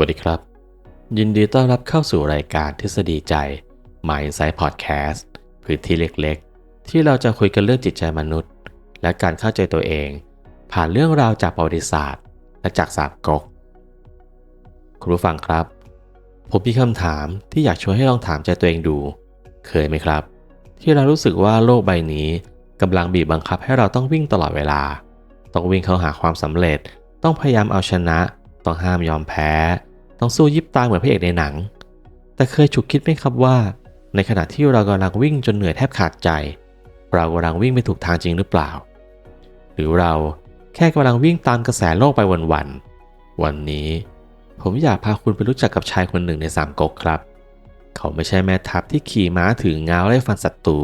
วัสดีครับ ยินดีต้อนรับเข้าสู่รายการทฤษฎีใจ My Insight Podcast พื้นที่เล็กๆ ที่เราจะคุยกันเรื่องจิตใจมนุษย์ และการเข้าใจตัวเอง ผ่านเรื่องราวจากประวัติศาสตร์ และจากสามก๊กคุณผู้ฟังครับ ผมมีคำถามที่อยากชวนให้ลองถามใจตัวเองดู เคยไหมครับ ที่เรารู้สึกว่าโลกใบนี้กำลังบีบบังคับให้เราต้องวิ่งตลอดเวลา ต้องวิ่งเข้าหาความสำเร็จ ต้องพยายามเอาชนะ ต้องห้ามยอมแพ้ ต้องสู้ยิบตาเหมือนพระเอกในหนัง แต่เคยฉุกคิดไหมครับว่า ในขณะที่เรากำลังวิ่งจนเหนื่อยแทบขาดใจ เรากำลังวิ่งไปถูกทางจริงหรือเปล่า หรือเราแค่กำลังวิ่งตามกระแสโลกไปวันๆวันนี้ผมอยากพาคุณไปรู้จักกับชายคนหนึ่งในสามก๊กครับ เขาไม่ใช่แม่ทัพที่ขี่ม้าถือเงาไล่ฟันศัตรู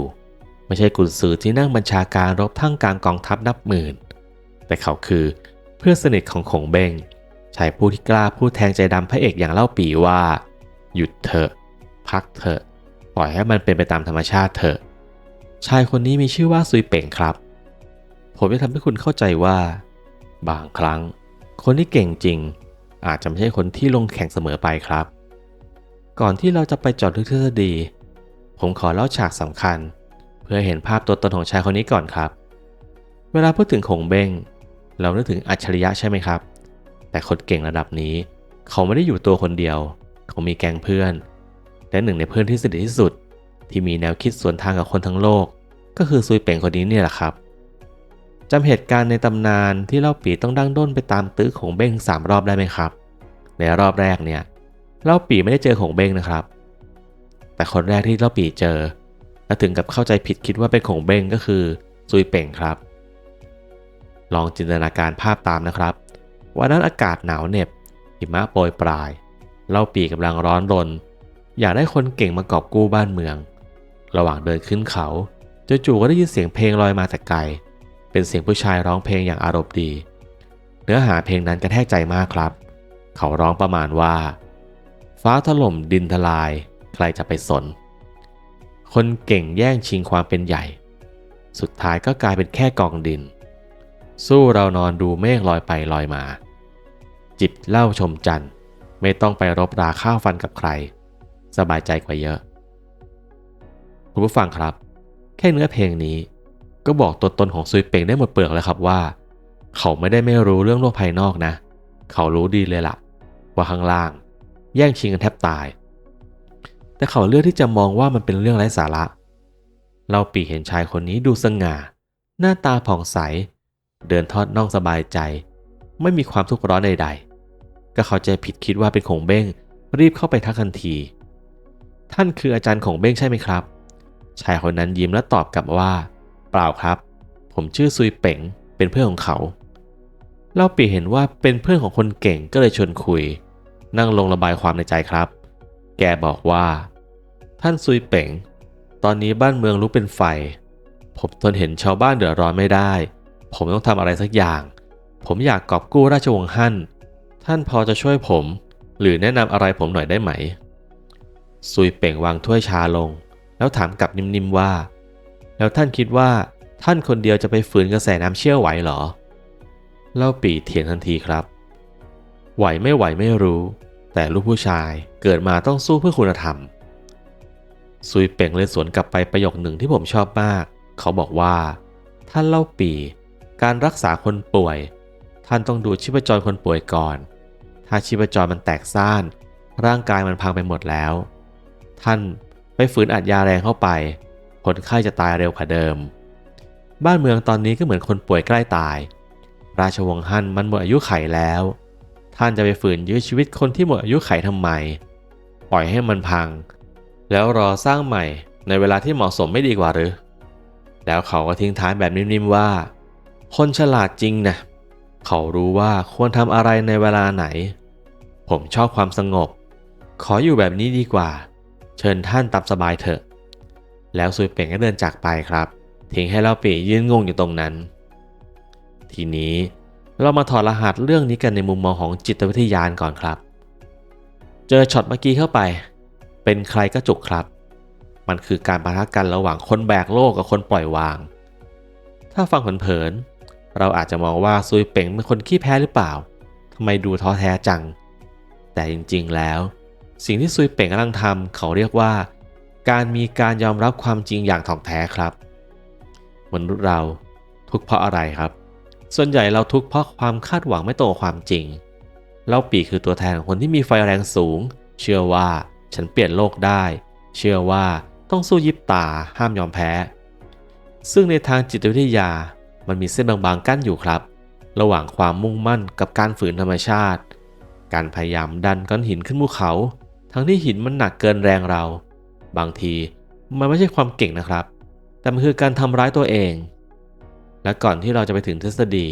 ไม่ใช่กุนซือที่นั่งบัญชาการรบทั้งกลางกองทัพนับหมื่น แต่เขาคือเพื่อนสนิทของขงเบง ชายผู้ที่กล้าพูดแทงใจดำพระเอกอย่างเล่าปีว่า หยุดเถอะ พักเถอะ ปล่อยให้มันเป็นไปตามธรรมชาติเถอะ ชายคนนี้มีชื่อว่าซุยเป่งครับ ผมจะทำให้คุณเข้าใจว่า บางครั้ง คนที่เก่งจริง อาจจะไม่ใช่คนที่ลงแข่งเสมอไปครับ ก่อนที่เราจะไปจอดลึกทฤษฎี ผมขอเล่าฉากสำคัญ เพื่อเห็นภาพตัวตนของชายคนนี้ก่อนครับ เวลาพูดถึงขงเบงเรานึกถึงอัจฉริยะใช่ไหมครับ แต่คนเก่งระดับนี้ เขาไม่ได้อยู่ตัวคนเดียว เขามีแก๊งเพื่อน และหนึ่งในเพื่อนที่สนิทที่สุด ที่มีแนวคิดสวนทางกับคนทั้งโลก ก็คือซุยเป่งคนนี้เนี่ยแหละครับจำเหตุการณ์ในตำนานที่เล่าปีต้องดั้งด้นไปตามตื้อของเบ้งสามรอบได้ไหมครับ ในรอบแรกเนี่ยเล่าปีไม่ได้เจอของเบ้งนะครับ แต่คนแรกที่เล่าปีเจอ และถึงกับเข้าใจผิดคิดว่าเป็นของเบ้งก็คือซุยเป่งครับ ลองจินตนาการภาพตามนะครับ วันนั้นอากาศหนาวเหน็บ หิมะโปรยปลาย เล่าปีกำลังร้อนรน อยากได้คนเก่งมากอบกู้บ้านเมือง ระหว่างเดินขึ้นเขาจู่ๆก็ได้ยินเสียงเพลงลอยมาแต่ไกล เป็นเสียงผู้ชายร้องเพลงอย่างอารมณ์ดี เนื้อหาเพลงนั้นกระแทกใจมากครับ เขาร้องประมาณว่า ฟ้าถล่มดินทลาย ใครจะไปสน คนเก่งแย่งชิงความเป็นใหญ่ สุดท้ายก็กลายเป็นแค่กองดิน สู้เรานอนดูเมฆลอยไปลอยมา จิบเหล้าชมจันทร์ ไม่ต้องไปรบราข้าวฟันกับใคร สบายใจกว่าเยอะ คุณผู้ฟังครับ แค่เนื้อเพลงนี้ ก็บอกตัวตนของซุยเป่งได้หมดเปลือกแล้วครับว่า เขาไม่ได้ไม่รู้เรื่องโลกภายนอกนะ เขารู้ดีเลยล่ะ ว่าข้างล่าง แย่งชิงกันแทบตาย แต่เขาเลือกที่จะมองว่ามันเป็นเรื่องไร้สาระ เราปีเห็นชายคนนี้ดูสง่า หน้าตาผ่องใส เดินทอดน่องสบายใจ ไม่มีความทุกข์ร้อนใดๆ ก็เข้าใจผิดคิดว่าเป็นของเบ้ง รีบเข้าไปทักทันที ท่านคืออาจารย์ของเบ้งใช่ไหมครับ ชายคนนั้นยิ้มและตอบกลับว่า เปล่าครับ ผมชื่อซุยเป๋ง เป็นเพื่อนของเขาเล่าปีเห็นว่าเป็นเพื่อนของคนเก่งก็เลยชวนคุย นั่งลงระบายความในใจครับ แกบอกว่า ท่านซุยเป๋ง ตอนนี้บ้านเมืองลุกเป็นไฟ ผมทนเห็นชาวบ้านเดือดร้อนไม่ได้ ผมต้องทำอะไรสักอย่าง ผมอยากกอบกู้ราชวงศ์ฮั่น ท่านพอจะช่วยผม หรือแนะนำอะไรผมหน่อยได้ไหม ซุยเป่งวางถ้วยชาลง แล้วถามกลับนิ่มๆว่า แล้วท่านคิดว่าท่านคนเดียวจะไปฝืนกระแสน้ำเชี่ยวไหวเหรอ เล่าปีเถียงทันทีครับ ไหวไม่ไหวไม่รู้ แต่ลูกผู้ชายเกิดมาต้องสู้เพื่อคุณธรรม ซุยเป่งเลยสวนกลับไปประโยคหนึ่งที่ผมชอบมาก เขาบอกว่า ท่านเล่าปี การรักษาคนป่วย ท่านต้องดูชีพจรคนป่วยก่อน ถ้าชีพจรมันแตกซ่าน ร่างกายมันพังไปหมดแล้ว ท่านไปฝืนอัดยาแรงเข้าไป คนไข้จะตายเร็วกว่าเดิม บ้านเมืองตอนนี้ก็เหมือนคนป่วยใกล้ตาย ราชวงศ์ฮั่นมันหมดอายุไขแล้ว ท่านจะไปฝืนยื้อชีวิตคนที่หมดอายุไขทำไม ปล่อยให้มันพัง แล้วรอสร้างใหม่ในเวลาที่เหมาะสมไม่ดีกว่าหรือ แล้วเขาก็ทิ้งท้ายแบบนิ่มๆว่า คนฉลาดจริงนะ เขารู้ว่าควรทำอะไรในเวลาไหน ผมชอบความสงบ ขออยู่แบบนี้ดีกว่า เชิญท่านตามสบายเถอะ แล้วซุยเป่งก็เดินจากไปครับ ทิ้งให้เล่าปียืนงงอยู่ตรงนั้น ทีนี้เรามาถอดรหัสเรื่องนี้กันในมุมมองของจิตวิทยานก่อนครับ เจอช็อตเมื่อกี้เข้าไป เป็นใครก็จุกครับ มันคือการปะทะกันระหว่างคนแบกโลกกับคนปล่อยวาง ถ้าฟังเผินๆ เราอาจจะมองว่าซุยเป่งเป็นคนขี้แพ้หรือเปล่าทำไมดูท้อแท้จัง แต่จริงๆแล้ว สิ่งที่ซุยเป่งกำลังทำเขาเรียกว่า การมีการยอมรับความจริงอย่างถ่องแท้ครับมนุษย์เราทุกข์เพราะอะไรครับ ส่วนใหญ่เราทุกข์เพราะความคาดหวังไม่ตรงกับความจริง เล่าปีคือตัวแทนของคนที่มีไฟแรงสูง เชื่อว่าฉันเปลี่ยนโลกได้ เชื่อว่าต้องสู้ยิบตาห้ามยอมแพ้ ซึ่งในทางจิตวิทยา มันมีเส้นบางๆกั้นอยู่ครับ ระหว่างความมุ่งมั่นกับการฝืนธรรมชาติ การพยายามดันก้อนหินขึ้นภูเขา ทั้งที่หินมันหนักเกินแรงเรา บางทีมันไม่ใช่ความเก่งนะครับ แต่มันคือการทำร้ายตัวเอง และก่อนที่เราจะไปถึงทฤษฎี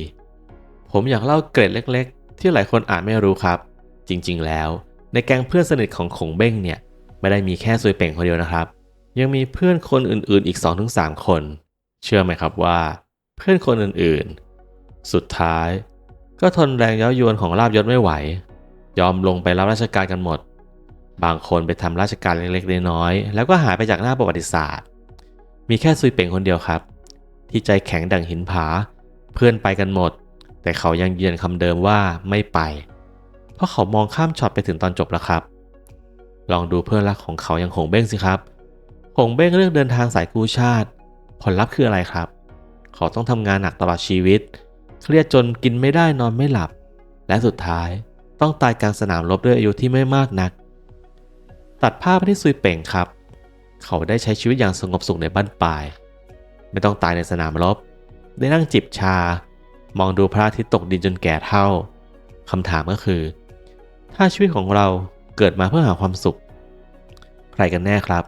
ผมอยากเล่าเกร็ดเล็ก ๆ ที่หลายคนอาจไม่รู้ครับ จริงๆ แล้ว ในแก๊งเพื่อนสนิทของขงเบ้งเนี่ยไม่ได้มีแค่ซุยเป่งคนเดียวนะครับ ยังมีเพื่อนคนอื่นๆอีก 2-3 คน เชื่อไหมครับว่า เพื่อนคนอื่นๆ สุดท้าย ก็ทนแรงเย้ายวนของลาบยศไม่ไหว ยอมลงไปรับราชการกันหมด บางคนไปทำราชการเล็กๆน้อยๆแล้วก็หายไปจากหน้าประวัติศาสตร์ มีแค่ซุยเป่งคนเดียวครับ ที่ใจแข็งดังหินผา เพื่อนไปกันหมด แต่เขายังยืนคำเดิมว่าไม่ไป เพราะเขามองข้ามช็อตไปถึงตอนจบแล้วครับ ลองดูเพื่อนรักของเขาอย่างหงเบ้งสิครับหงเบ้งเลือกเดินทางสายกู้ชาติ ผลลัพธ์คืออะไรครับ เขาต้องทำงานหนักตลอดชีวิต เครียดจนกินไม่ได้นอนไม่หลับ และสุดท้ายต้องตายกลางสนามรบด้วยอายุที่ไม่มากนัก ตัดภาพไปที่ซุยเป่งครับ เขาได้ใช้ชีวิตอย่างสงบสุขในบ้านปลาย ไม่ต้องตายในสนามรบ ได้นั่งจิบชา มองดูพระอาทิตย์ตกดินจนแก่เท่าคำถามก็คือ ถ้าชีวิตของเราเกิดมาเพื่อหาความสุข ใครกันแน่ครับ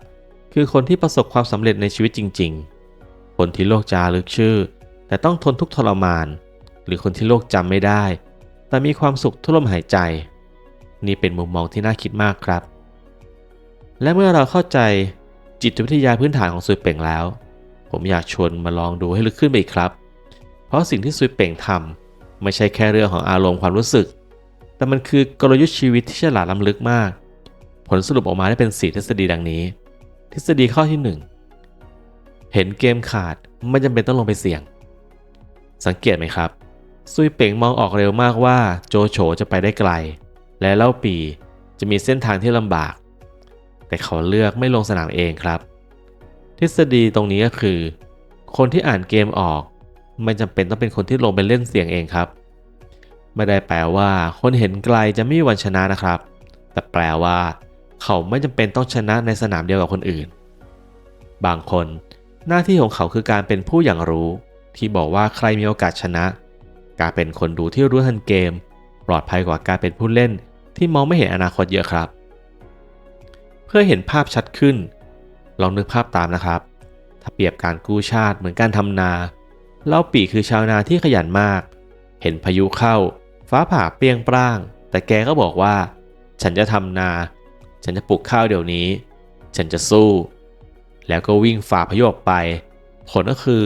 คือคนที่ประสบความสำเร็จในชีวิตจริง ๆ คนที่โลกจารึกชื่อ แต่ต้องทนทุกทรมาน หรือคนที่โลกจำไม่ได้ แต่มีความสุขทุลมหายใจ นี่เป็นมุมมองที่น่าคิดมากครับ และเมื่อเราเข้าใจจิตวิทยาพื้นฐานของซุยเป่งแล้ว ผมอยากชวนมาลองดูให้ลึกขึ้นไปอีกครับ เพราะสิ่งที่ซุยเป่งทำไม่ใช่แค่เรื่องของอารมณ์ความรู้สึก แต่มันคือกลยุทธ์ชีวิตที่ฉลาดล้ำลึกมาก ผลสรุปออกมาได้เป็น4ทฤษฎีดังนี้ ทฤษฎีข้อที่ 1 เห็นเกมขาดไม่จำเป็นต้องลงไปเสี่ยง สังเกตไหมครับ ซุยเป่งมองออกเร็วมากว่าโจโฉจะไปได้ไกล และเล่าปีจะมีเส้นทางที่ลำบาก แต่เขาเลือกไม่ลงสนามเองครับ ทฤษฎีตรงนี้ก็คือ คนที่อ่านเกมออก ไม่จำเป็นต้องเป็นคนที่ลงไปเล่นเสี่ยงเองครับ ไม่ได้แปลว่าคนเห็นไกลจะไม่มีวันชนะนะครับ แต่แปลว่า เขาไม่จำเป็นต้องชนะในสนามเดียวกับคนอื่น บางคน หน้าที่ของเขาคือการเป็นผู้อย่างรู้ ที่บอกว่าใครมีโอกาสชนะ การเป็นคนดูที่รู้ทันเกม ปลอดภัยกว่าการเป็นผู้เล่นที่มองไม่เห็นอนาคตเยอะครับ เพื่อเห็นภาพชัดขึ้น ลองนึกภาพตามนะครับ ถ้าเปรียบการกู้ชาติเหมือนการทำนาเล่าปีคือชาวนาที่ขยันมาก เห็นพายุเข้า ฟ้าผ่าเปรียงปร้าง แต่แกก็บอกว่า ฉันจะทำนา ฉันจะปลูกข้าวเดี๋ยวนี้ ฉันจะสู้ แล้วก็วิ่งฝ่าพายุออกไป ผลก็คือ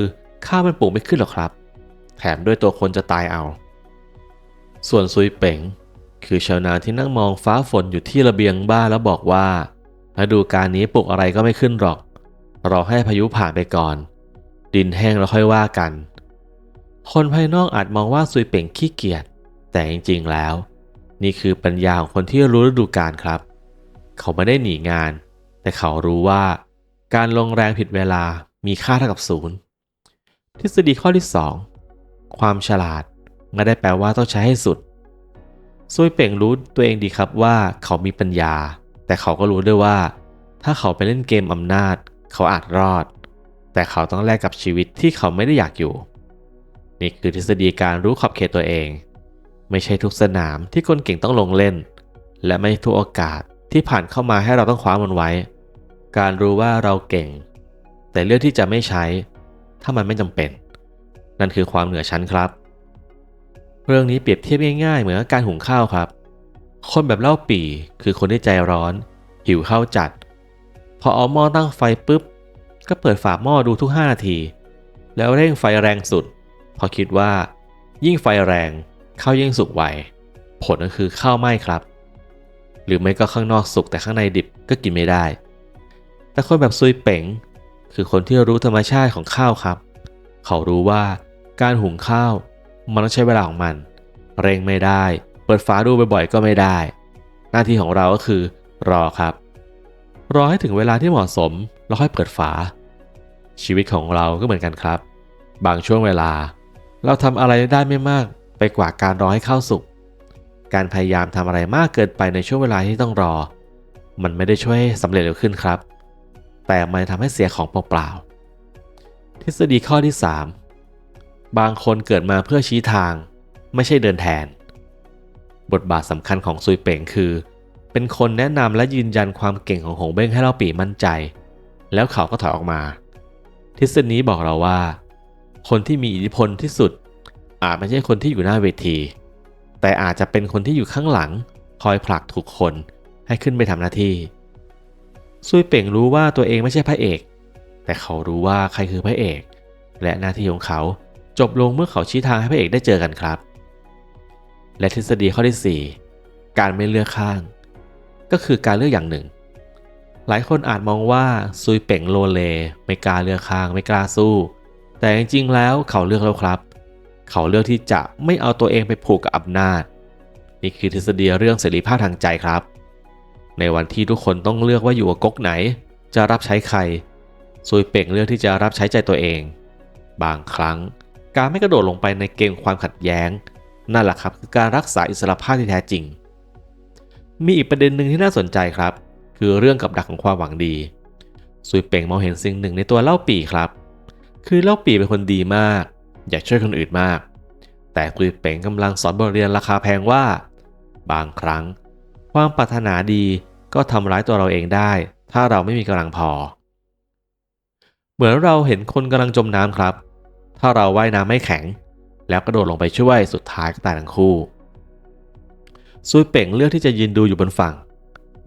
ข้าวมันปลูกไม่ขึ้นหรอกครับ แถมด้วยตัวคนจะตายเอา ส่วนซุยเป๋ง คือชาวนาที่นั่งมองฟ้าฝนอยู่ที่ระเบียงบ้านแล้วบอกว่าฤดูการนี้ปลูกอะไรก็ไม่ขึ้นหรอก รอให้พายุผ่านไปก่อน ดินแห้งแล้วค่อยว่ากัน คนภายนอกอาจมองว่าซุยเป่งขี้เกียจ แต่จริงๆแล้ว นี่คือปัญญาของคนที่รู้ฤดูกาลครับ เขาไม่ได้หนีงาน แต่เขารู้ว่า การลงแรงผิดเวลามีค่าเท่ากับศูนย์ทฤษฎีข้อที่ 2 ความฉลาดไม่ได้แปลว่าต้องใช้ให้สุดซุยเป่งรู้ตัวเองดีครับว่าเขามีปัญญา แต่เขาก็รู้ด้วยว่า ถ้าเขาไปเล่นเกมอำนาจ เขาอาจรอด แต่เขาต้องแลกกับชีวิตที่เขาไม่ได้อยากอยู่ นี่คือทฤษฎีการรู้ขอบเขตตัวเอง ไม่ใช่ทุกสนามที่คนเก่งต้องลงเล่น และไม่ทุกโอกาสที่ผ่านเข้ามาให้เราต้องคว้ามันไว้ การรู้ว่าเราเก่ง แต่เลือกที่จะไม่ใช้ ถ้ามันไม่จำเป็น นั่นคือความเหนือชั้นครับ เรื่องนี้เปรียบเทียบง่ายๆ เหมือนการหุงข้าวครับ คนแบบเล่าปี่ คือคนที่ใจร้อน หิวข้าวจัด พอเอาหม้อตั้งไฟปุ๊บ ก็เปิดฝาหม้อดูทุก 5 นาที แล้วเร่งไฟแรงสุด พอคิดว่า ยิ่งไฟแรงข้าวยิ่งสุกไวผลก็คือข้าวไหม้ครับ หรือไม่ก็ข้างนอกสุกแต่ข้างในดิบก็กินไม่ได้ แต่คนแบบซุยเป๋ง คือคนที่รู้ธรรมชาติของข้าวครับ เขารู้ว่าการหุงข้าวมันต้องใช้เวลาของมัน เร่งไม่ได้ เปิดฝาดูบ่อยๆก็ไม่ได้ หน้าที่ของเราก็คือ รอครับ รอให้ถึงเวลาที่เหมาะสมแล้วค่อยเปิดฝา ชีวิตของเราก็เหมือนกันครับ บางช่วงเวลา เราทำอะไรได้ไม่มากไปกว่าการรอให้ข้าวสุก การพยายามทำอะไรมากเกินไปในช่วงเวลาที่ต้องรอ มันไม่ได้ช่วยสำเร็จเร็วขึ้นครับ แต่มันทำให้เสียของเปล่าๆทฤษฎีข้อที่ 3 บางคนเกิดมาเพื่อชี้ทาง ไม่ใช่เดินแทน บทบาทสำคัญของซุยเป่งคือ เป็นคนแนะนำและยืนยันความเก่งของหงเบ้งให้เราปีมั่นใจ แล้วเขาก็ถอยออกมา ทฤษฎีนี้บอกเราว่า คนที่มีอิทธิพลที่สุด อาจไม่ใช่คนที่อยู่หน้าเวที แต่อาจจะเป็นคนที่อยู่ข้างหลัง คอยผลักทุกคนให้ขึ้นไปทำหน้าที่ ซุยเป่งรู้ว่าตัวเองไม่ใช่พระเอก แต่เขารู้ว่าใครคือพระเอก และหน้าที่ของเขาจบลงเมื่อเขาชี้ทางให้พระเอกได้เจอกันครับ และทฤษฎีข้อที่ 4 การไม่เลือกข้าง ก็คือการเลือกอย่างหนึ่ง หลายคนอาจมองว่าซุยเป่งโลเล ไม่กล้าเลือกข้างไม่กล้าสู้ แต่จริงๆแล้วเขาเลือกแล้วครับ เขาเลือกที่จะไม่เอาตัวเองไปผูกกับอำนาจ นี่คือทฤษฎีเรื่องเสรีภาพทางใจครับ ในวันที่ทุกคนต้องเลือกว่าอยู่กับก๊กไหน จะรับใช้ใครซุยเป่งเลือกที่จะรับใช้ใจตัวเอง บางครั้งการไม่กระโดดลงไปในเกมความขัดแย้ง นั่นแหละครับคือการรักษาอิสรภาพที่แท้จริง มีอีกประเด็นหนึ่งที่น่าสนใจครับ คือเรื่องกับดักของความหวังดีซุยเป่งมองเห็นสิ่งหนึ่งในตัวเล่าปีครับ คือเล่าปีเป็นคนดีมาก อยากช่วยคนอื่นมาก แต่ซุยเป่งกำลังสอนบทเรียนราคาแพงว่า บางครั้ง ความปรารถนาดีก็ทำร้ายตัวเราเองได้ ถ้าเราไม่มีกำลังพอ เหมือนเราเห็นคนกำลังจมน้ำครับ ถ้าเราว่ายน้ำไม่แข็ง แล้วกระโดดลงไปช่วยสุดท้ายก็ตายทั้งคู่ซุยเป่งเลือกที่จะยืนดูอยู่บนฝั่ง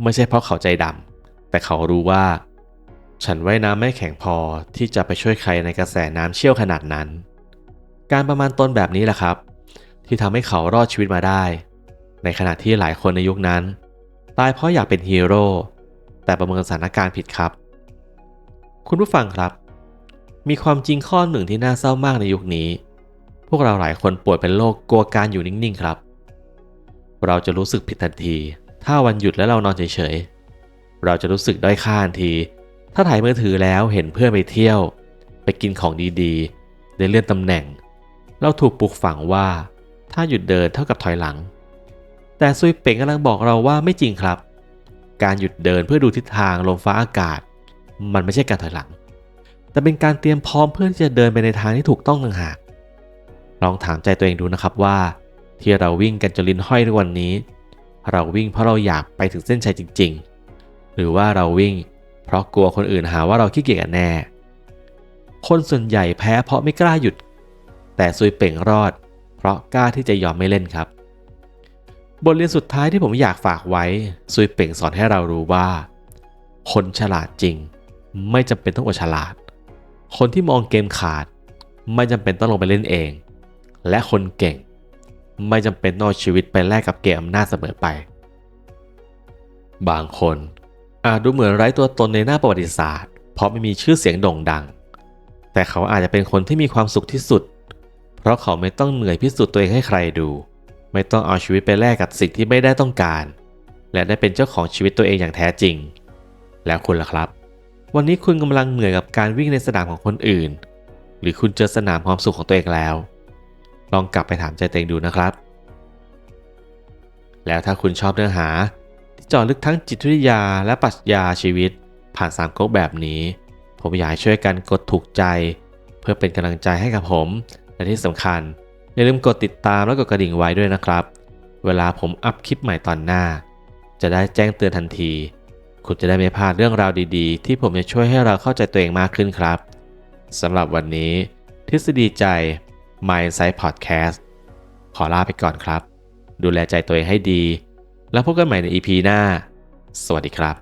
ไม่ใช่เพราะเขาใจดำแต่เขารู้ว่า ฉันว่ายน้ำไม่แข็งพอที่จะไปช่วยใครในกระแสน้ำเชี่ยวขนาดนั้น การประมาณตนแบบนี้แหละครับ ที่ทำให้เขารอดชีวิตมาได้ ในขณะที่หลายคนในยุคนั้น ตายเพราะอยากเป็นฮีโร่แต่ประเมินสถานการณ์ผิดครับ คุณผู้ฟังครับ มีความจริงข้อหนึ่งที่น่าเศร้ามากในยุคนี้ พวกเราหลายคนป่วยเป็นโรคกลัวการอยู่นิ่งๆครับ เราจะรู้สึกผิดทันที ถ้าวันหยุดแล้วเรานอนเฉยๆ เราจะรู้สึกด้อยค่าทันที ถ้าถ่ายมือถือแล้วเห็นเพื่อนไปเที่ยว ไปกินของดีๆ ได้เลื่อนตำแหน่ง เราถูกปลูกฝังว่า ถ้าหยุดเดินเท่ากับถอยหลัง แต่ซุยเป่งกำลังบอกเราว่าไม่จริงครับ การหยุดเดินเพื่อดูทิศทางลมฟ้าอากาศ มันไม่ใช่การถอยหลัง แต่เป็นการเตรียมพร้อมเพื่อที่จะเดินไปในทางที่ถูกต้องต่างหาก ลองถามใจตัวเองดูนะครับว่า ที่เราวิ่งกันจนลิ้นห้อยทุกวันนี้ เราวิ่งเพราะเราอยากไปถึงเส้นชัยจริง ๆ หรือว่าเราวิ่ง เพราะกลัวคนอื่นหาว่าเราขี้เกียจกันแน่ คนส่วนใหญ่แพ้เพราะไม่กล้าหยุด แต่ซุยเป่งรอด เพราะกล้าที่จะยอมไม่เล่นครับ บทเรียนสุดท้ายที่ผมอยากฝากไว้ซุยเป่งสอนให้เรารู้ว่า คนฉลาดจริง ไม่จำเป็นต้องอดฉลาด คนที่มองเกมขาด ไม่จำเป็นต้องลงไปเล่นเอง และคนเก่ง ไม่จำเป็นต้องชีวิตไปแลกกับเกมอำนาจเสมอไป บางคนอาจดูเหมือนไร้ตัวตนในหน้าประวัติศาสตร์ เพราะไม่มีชื่อเสียงโด่งดัง แต่เขาอาจจะเป็นคนที่มีความสุขที่สุด เพราะเขาไม่ต้องเหนื่อยพิสูจน์ตัวเองให้ใครดู ไม่ต้องเอาชีวิตไปแลกกับสิ่งที่ไม่ได้ต้องการ และได้เป็นเจ้าของชีวิตตัวเองอย่างแท้จริง แล้วคุณล่ะครับ วันนี้คุณกำลังเหนื่อยกับการวิ่งในสนามของคนอื่น หรือคุณเจอสนามความสุขของตัวเองแล้ว ลองกลับไปถามใจตัวเองดูนะครับ แล้วถ้าคุณชอบเนื้อหาที่เจาะลึกทั้งจิตวิทยาและปรัชญาชีวิต ผ่านสามก๊กแบบนี้ ผมอยากช่วยกันกดถูกใจ เพื่อเป็นกำลังใจให้กับผม และที่สำคัญ อย่าลืมกดติดตามและกดกระดิ่งไว้ด้วยนะครับ เวลาผมอัพคลิปใหม่ตอนหน้า จะได้แจ้งเตือนทันที คุณจะได้ไม่พลาดเรื่องราวดีๆ ที่ผมจะช่วยให้เราเข้าใจตัวเองมากขึ้นครับสำหรับวันนี้ ทฤษฎีใจ Mindsight Podcast ขอลาไปก่อนครับ ดูแลใจตัวเองให้ดี แล้วพบกันใหม่ใน EP หน้า สวัสดีครับ